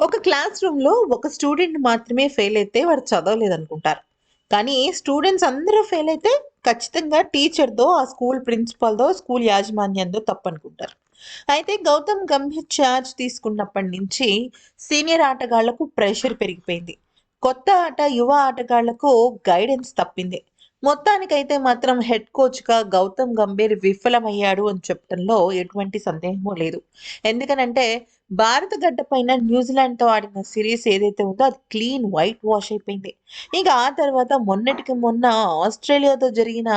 ఒక క్లాస్ రూమ్‌లో ఒక స్టూడెంట్ మాత్రమే ఫెయిల్ అయితే వాడు చదవలేదనుకుంటారు. కానీ స్టూడెంట్స్ అందరూ ఫెయిల్ అయితే ఖచ్చితంగా టీచర్‌దో, ఆ స్కూల్ ప్రిన్సిపాల్దో స్కూల్ యాజమాన్యందో తప్పనుకుంటారు. అయితే గౌతమ్ గంభీర్ ఛార్జ్ తీసుకున్నప్పటి నుంచి సీనియర్ ఆటగాళ్ళకు ప్రెషర్ పెరిగిపోయింది. కొత్త ఆట, యువ ఆటగాళ్ళకు గైడెన్స్ తప్పింది. మొత్తానికైతే మాత్రం హెడ్ కోచ్‌గా గౌతమ్ గంభీర్ విఫలమయ్యాడు అని చెప్పడంలో ఎటువంటి సందేహమూ లేదు. ఎందుకనంటే భారత గడ్డ పైన న్యూజిలాండ్‌తో ఆడిన సిరీస్ ఏదైతే ఉందో అది క్లీన్ వైట్ వాష్ అయిపోయింది. ఇక ఆ తర్వాత మొన్నటికి మొన్న ఆస్ట్రేలియాతో జరిగిన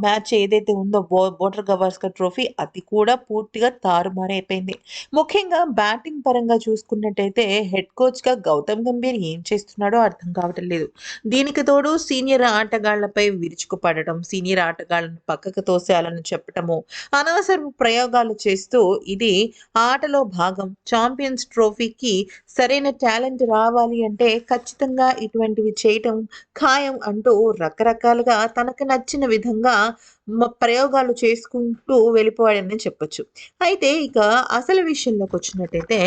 మ్యాచ్ ఏదైతే ఉందో బో బోర్డర్ గవాస్కర్ ట్రోఫీ అది కూడా పూర్తిగా తారుమారైపోయింది. ముఖ్యంగా బ్యాటింగ్ పరంగా చూసుకున్నట్టయితే హెడ్ కోచ్‌గా గౌతమ్ గంభీర్ ఏం చేస్తున్నాడో అర్థం కావటం లేదు. దీనికి తోడు సీనియర్ ఆటగాళ్ళపై విరుచుకుపడటం, సీనియర్ ఆటగాళ్ళను పక్కకు తోసేయాలని చెప్పటము, అనవసరపు ప్రయోగాలు చేస్తూ ఇది ఆటలో భాగం. ఛాంపియన్స్ ట్రోఫీకి సరైన టాలెంట్ రావాలి అంటే ఖచ్చితంగా ఇటువంటివి చేయటం ఖాయం అంటూ రకరకాలుగా తనకు నచ్చిన విధంగా మ ప్రయోగాలు చేసుకుంటూ వెళ్ళిపోయాడని చెప్పొచ్చు. అయితే ఇక అసలు విషయంలోకి వచ్చినట్టయితే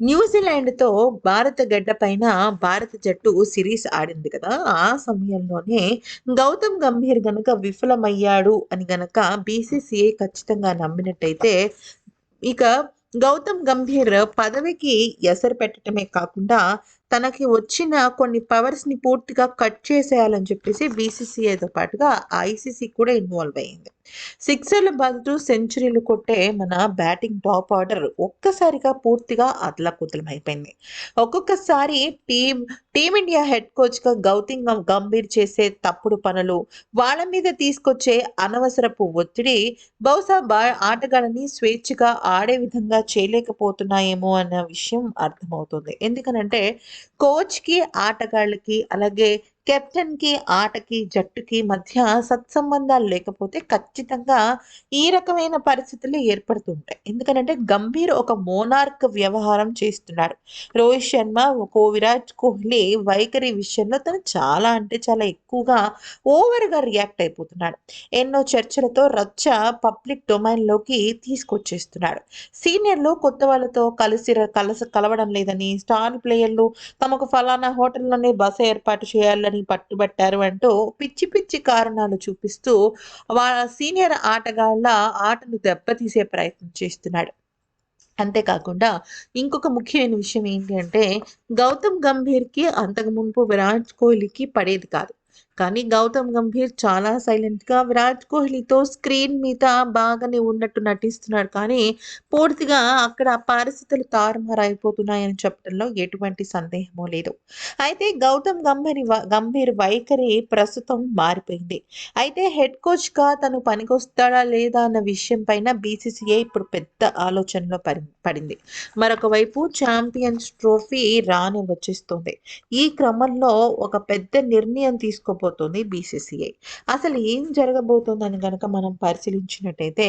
న్యూజిలాండ్‌తో భారత గడ్డ పైన భారత జట్టు సిరీస్ ఆడింది కదా! ఆ సమయంలోనే గౌతమ్ గంభీర్ గనక విఫలమయ్యాడు అని గనక బీసీసీఐ ఖచ్చితంగా నమ్మినట్టయితే ఇక గౌతమ్ గంభీర్ పదవికి ఎసరు పెట్టడమే కాకుండా తనకి వచ్చిన కొన్ని పవర్స్‌ని పూర్తిగా కట్ చేసేయాలని చెప్పేసి బీసీసీఐతో పాటుగా ఐసీసీ కూడా ఇన్వాల్వ్ అయింది. సిక్సర్ల బదులు సెంచరీలు కొట్టే మన బ్యాటింగ్ టాప్ ఆర్డర్ ఒక్కసారిగా పూర్తిగా అతలాకుతలమైపోయింది. ఒక్కొక్కసారి టీం టీమిండియా హెడ్ కోచ్‌గా గౌతమ్ గంభీర్ చేసే తప్పుడు పనులు, వాళ్ళ మీద తీసుకొచ్చే అనవసరపు ఒత్తిడి బహుశా బా ఆటగాళ్ళని స్వేచ్ఛగా ఆడే విధంగా చేయలేకపోతున్నాయేమో అన్న విషయం అర్థమవుతుంది. ఎందుకనంటే కోచ్‌కి, ఆటగాళ్ళకి అలాగే కెప్టెన్‌కి, ఆటకి, జట్టుకి మధ్య సత్సంబంధాలు లేకపోతే ఖచ్చితంగా ఈ రకమైన పరిస్థితులు ఏర్పడుతుంటాయి. ఎందుకంటే గంభీర్ ఒక మోనార్క్ వ్యవహారం చేస్తున్నాడు. రోహిత్ శర్మ, కోవిరాజ్ కోహ్లీ వైఖరి విషయంలో తను చాలా అంటే చాలా ఎక్కువగా ఓవర్‌గా రియాక్ట్ అయిపోతున్నాడు. ఎన్నో చర్చలతో రచ్చ పబ్లిక్ డొమైన్‌లోకి తీసుకొచ్చేస్తున్నాడు. సీనియర్‌లు కొత్త వాళ్ళతో కలిసి కలస కలవడం లేదని, స్టార్ ప్లేయర్లు తమకు ఫలానా హోటల్‌లోనే బస ఏర్పాటు చేయాలని పట్టుబట్టారు అంటూ పిచ్చి పిచ్చి కారణాలు చూపిస్తూ వాళ్ళ సీనియర్ ఆటగాళ్ళ ఆటను దెబ్బతీసే ప్రయత్నం చేస్తున్నాడు. అంతేకాకుండా ఇంకొక ముఖ్యమైన విషయం ఏంటి అంటే గౌతమ్ గంభీర్‌కి అంతకు మునుపు విరాట్ కోహ్లీకి పడేది కాదు. కానీ గౌతమ్ గంభీర్ చాలా సైలెంట్‌గా విరాట్ కోహ్లీతో స్క్రీన్ మీద బాగానే ఉన్నట్టు నటిస్తున్నాడు. కానీ పూర్తిగా అక్కడ పరిస్థితులు తారుమారైపోతున్నాయని చెప్పడంలో ఎటువంటి సందేహమూ లేదు. అయితే గౌతమ్ గంభీర్ గంభీర్ వైఖరి ప్రస్తుతం మారిపోయింది. అయితే హెడ్ కోచ్‌గా తను పనికొస్తాడా లేదా అన్న విషయం పైన బీసీసీఐ ఇప్పుడు పెద్ద ఆలోచనలో పరి పడింది. మరొక వైపు ఛాంపియన్స్ ట్రోఫీ రాని వచ్చేస్తుంది. ఈ క్రమంలో ఒక పెద్ద నిర్ణయం తీసుకోబోతోంది బీసీసీఐ. అసలు ఏం జరగబోతోందని కనుక మనం పరిశీలించినట్టయితే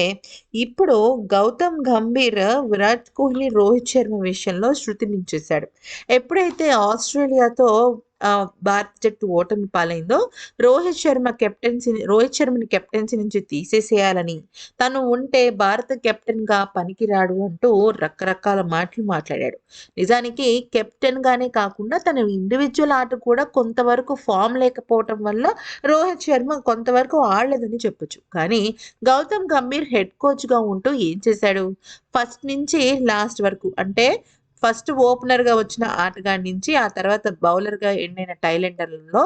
ఇప్పుడు గౌతమ్ గంభీర్ విరాట్ కోహ్లీ, రోహిత్ శర్మ విషయంలో శృతి మించేశాడు. ఎప్పుడైతే ఆస్ట్రేలియాతో భారత జట్టు ఓటమి పాలైందో రోహిత్ శర్మ కెప్టెన్సీ రోహిత్ శర్మని కెప్టెన్సీ నుంచి తీసేసేయాలని, తను ఉంటే భారత కెప్టెన్‌గా పనికిరాడు అంటూ రకరకాల మాటలు మాట్లాడాడు. నిజానికి కెప్టెన్‌గానే కాకుండా తన ఇండివిజువల్ ఆట కూడా కొంతవరకు ఫామ్ లేకపోవటం వల్ల రోహిత్ శర్మ కొంతవరకు ఆడలేదని చెప్పొచ్చు. కానీ గౌతమ్ గంభీర్ హెడ్ కోచ్‌గా ఉంటూ ఏం చేశాడు? ఫస్ట్ నుంచి లాస్ట్ వరకు అంటే ఫస్ట్ ఓపెనర్‌గా వచ్చిన ఆటగాడి నుంచి ఆ తర్వాత బౌలర్‌గా ఎండ్ అయిన టైలెండర్‌లలో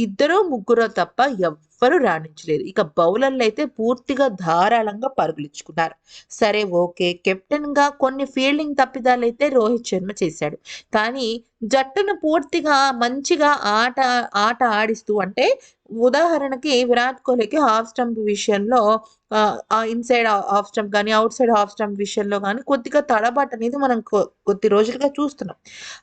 ఇద్దరు ముగ్గురో తప్ప ఎవ్వరు రాణించలేదు. ఇక బౌలర్లు అయితే పూర్తిగా ధారాళంగా పరుగులిచ్చుకున్నారు. సరే ఓకే. కెప్టెన్‌గా కొన్ని ఫీల్డింగ్ తప్పిదాలైతే రోహిత్ శర్మ చేశాడు. కానీ జట్టును పూర్తిగా మంచిగా ఆట ఆట ఆడిస్తూ అంటే ఉదాహరణకి విరాట్ కోహ్లీకి హాఫ్ స్టంప్ విషయంలో ఇన్‌సైడ్ హాఫ్ స్టంప్ కానీ అవుట్ సైడ్ హాఫ్ స్టంప్ విషయంలో కానీ కొద్దిగా తడబాటు అనేది మనం కొ కొద్ది రోజులుగా చూస్తున్నాం.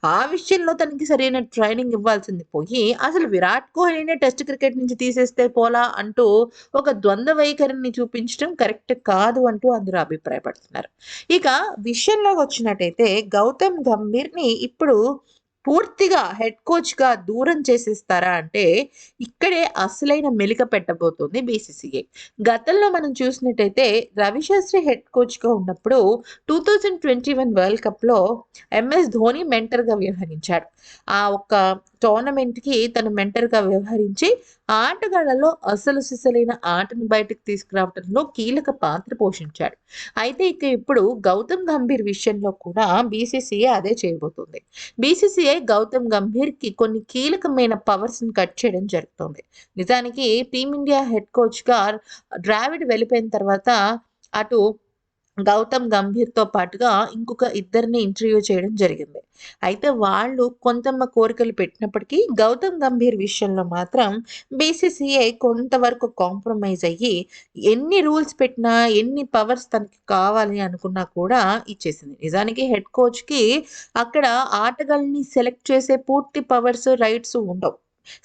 ఆ విషయంలో తనకి సరైన ట్రైనింగ్ ఇవ్వాల్సింది పోయి అసలు విరాట్ కోహ్లీనే టెస్ట్ క్రికెట్ నుంచి తీసేస్తే పోలా అంటూ ఒక ద్వంద్వ వైఖరిని చూపించడం కరెక్ట్ కాదు అంటూ అందరూ అభిప్రాయపడుతున్నారు. ఇక విషయంలోకొచ్చినట్టయితే గౌతమ్ గంభీర్‌ని ఇప్పుడు పూర్తిగా హెడ్ కోచ్‌గా దూరం చేసేస్తారా అంటే, ఇక్కడే అసలైన మెలిక పెట్టబోతుంది బీసీసీఐ. గతంలో మనం చూసినట్టయితే రవిశాస్త్రి హెడ్ కోచ్‌గా ఉన్నప్పుడు 2021 వరల్డ్ కప్‌లో ఎంఎస్ ధోని మెంటర్‌గా వ్యవహరించాడు. ఆ ఒక్క టోర్నమెంట్‌కి తను మెంటర్‌గా వ్యవహరించి ఆటగాళ్ళలో అసలు సిసలైన ఆటను బయటకు తీసుకురావడంలో కీలక పాత్ర పోషించాడు. అయితే ఇక ఇప్పుడు గౌతమ్ గంభీర్ విషయంలో కూడా బీసీసీఐ అదే చేయబోతుంది. బీసీసీఐ గౌతమ్ గంభీర్‌కి కొన్ని కీలకమైన పవర్స్‌ని కట్ చేయడం జరుగుతోంది. నిజానికి టీమిండియా హెడ్ కోచ్‌గా ద్రావిడ్ వెళ్ళిపోయిన తర్వాత అటు గౌతమ్ గంభీర్‌తో పాటుగా ఇంకొక ఇద్దరిని ఇంటర్వ్యూ చేయడం జరిగింది. అయితే వాళ్ళు కొంతమ్మ కోరికలు పెట్టినప్పటికీ గౌతమ్ గంభీర్ విషయంలో మాత్రం బీసీసీఐ కొంతవరకు కాంప్రమైజ్ అయ్యి ఎన్ని రూల్స్ పెట్టినా, ఎన్ని పవర్స్ తనకి కావాలి అనుకున్నా కూడా ఇచ్చేసింది. నిజానికి హెడ్ కోచ్‌కి అక్కడ ఆటగాళ్ళని సెలెక్ట్ చేసే పూర్తి పవర్స్, రైట్స్ ఉండవు.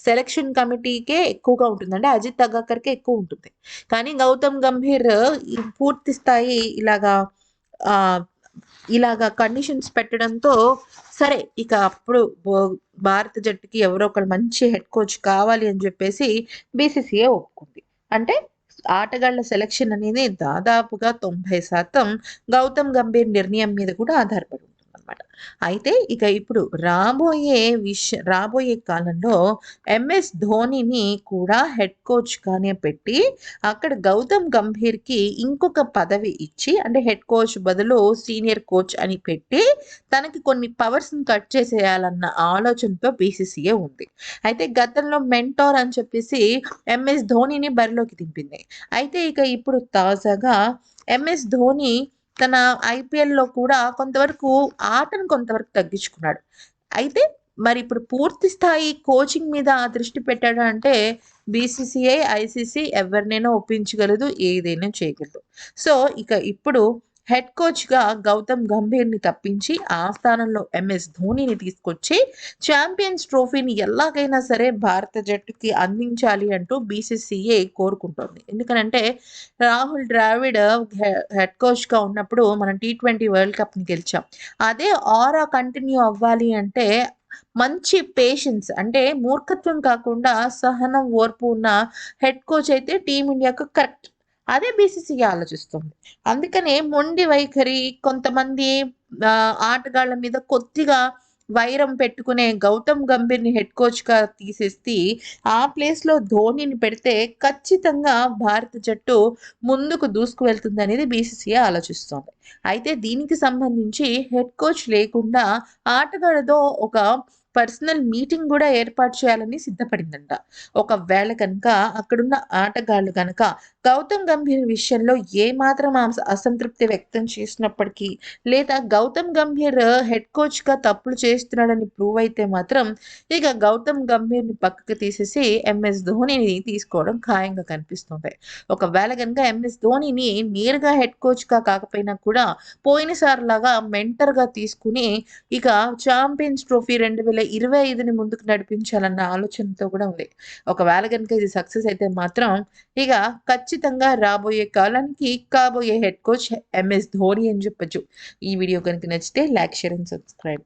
సెలక్షన్ కమిటీకే ఎక్కువగా ఉంటుంది. అంటే అజిత్ అగాకర్‌కే ఎక్కువ ఉంటుంది. కానీ గౌతమ్ గంభీర్ పూర్తి స్థాయి ఇలాగా ఇలాగా కండిషన్స్ పెట్టడంతో సరే ఇక అప్పుడు భారత జట్టుకి ఎవరో ఒకరు మంచి హెడ్ కోచ్ కావాలి అని చెప్పేసి బీసీసీఏ ఒప్పుకుంది. అంటే ఆటగాళ్ళ సెలక్షన్ అనేది దాదాపుగా 90% గౌతమ్ గంభీర్ నిర్ణయం మీద కూడా ఆధారపడి అనమాట అయితే ఇక ఇప్పుడు రాబోయే విష రాబోయే కాలంలో ఎంఎస్ ధోనిని కూడా హెడ్ కోచ్‌గానే పెట్టి అక్కడ గౌతమ్ గంభీర్‌కి ఇంకొక పదవి ఇచ్చి అంటే హెడ్ కోచ్ బదులు సీనియర్ కోచ్ అని పెట్టి తనకి కొన్ని పవర్స్‌ని కట్ చేసేయాలన్న ఆలోచనతో బీసీసీఏ ఉంది. అయితే గతంలో మెంటోర్ అని చెప్పేసి ఎంఎస్ ధోనిని బరిలోకి దింపింది. అయితే ఇక ఇప్పుడు తాజాగా ఎంఎస్ ధోని తన ఐపీఎల్‌లో కూడా కొంతవరకు ఆటను కొంతవరకు తగ్గించుకున్నాడు. అయితే మరి ఇప్పుడు పూర్తి స్థాయి కోచింగ్ మీద దృష్టి పెట్టాడు అంటే బీసీసీఐ, ఐసీసీ ఎవరినైనా ఒప్పించగలదు. ఏదైనా చేయగలదు. సో ఇక ఇప్పుడు హెడ్ కోచ్‌గా గౌతమ్ గంభీర్‌ని తప్పించి ఆ స్థానంలో ఎంఎస్ ధోనిని తీసుకొచ్చి ఛాంపియన్స్ ట్రోఫీని ఎలాగైనా సరే భారత జట్టుకి అందించాలి అంటూ బీసీసీఏ కోరుకుంటోంది. ఎందుకనంటే రాహుల్ ద్రావిడ్ హెడ్ కోచ్‌గా ఉన్నప్పుడు మనం టీ20 వరల్డ్ కప్‌ని గెలిచాం. అదే ఆరా కంటిన్యూ అవ్వాలి అంటే మంచి పేషెన్స్ అంటే మూర్ఖత్వం కాకుండా సహనం, ఓర్పు ఉన్న హెడ్ కోచ్ అయితే టీమిండియాకు కరెక్ట్. అదే బీసీసీగా ఆలోచిస్తుంది. అందుకనే మొండి వైఖరి కొంతమంది ఆటగాళ్ళ ఆటగాళ్ళ మీద కొద్దిగా వైరం పెట్టుకునే గౌతమ్ గంభీర్‌ని హెడ్ కోచ్‌గా తీసేసి ఆ ప్లేస్‌లో ధోనిని పెడితే ఖచ్చితంగా భారత జట్టు ముందుకు దూసుకు వెళ్తుందనేది బీసీసీఐ ఆలోచిస్తోంది. అయితే దీనికి సంబంధించి హెడ్ కోచ్ లేకుండా ఆటగాళ్ళతో ఒక పర్సనల్ మీటింగ్ కూడా ఏర్పాటు చేయాలని సిద్ధపడిందంట. ఒకవేళ కనుక అక్కడున్న ఆటగాళ్ళు గనక గౌతమ్ గంభీర్ విషయంలో ఏమాత్రం అసంతృప్తి వ్యక్తం చేసినప్పటికీ లేదా గౌతమ్ గంభీర్ హెడ్ కోచ్‌గా తప్పులు చేస్తున్నాడని ప్రూవ్ అయితే మాత్రం ఇక గౌతమ్ గంభీర్‌ని పక్కకు తీసేసి ఎంఎస్ ధోనిని తీసుకోవడం ఖాయంగా కనిపిస్తుంది. ఒకవేళ కనుక ఎంఎస్ ధోనిని నేరుగా హెడ్ కోచ్‌గా కాకపోయినా కూడా పోయినసారిలాగా మెంటర్‌గా తీసుకుని ఇక చాంపియన్స్ ట్రోఫీ రెండు వేల 2025ని ముందుకు నడిపించాలన్న ఆలోచనతో కూడా ఉంది. ఒకవేళ గనుక ఇది సక్సెస్ అయితే మాత్రం ఇక ఖచ్చితంగా రాబోయే కాలానికి కాబోయే హెడ్ కోచ్ ఎంఎస్ ధోని అని చెప్పొచ్చు. ఈ వీడియో కనుక నచ్చితే లైక్, షేర్ అండ్ సబ్స్క్రైబ్.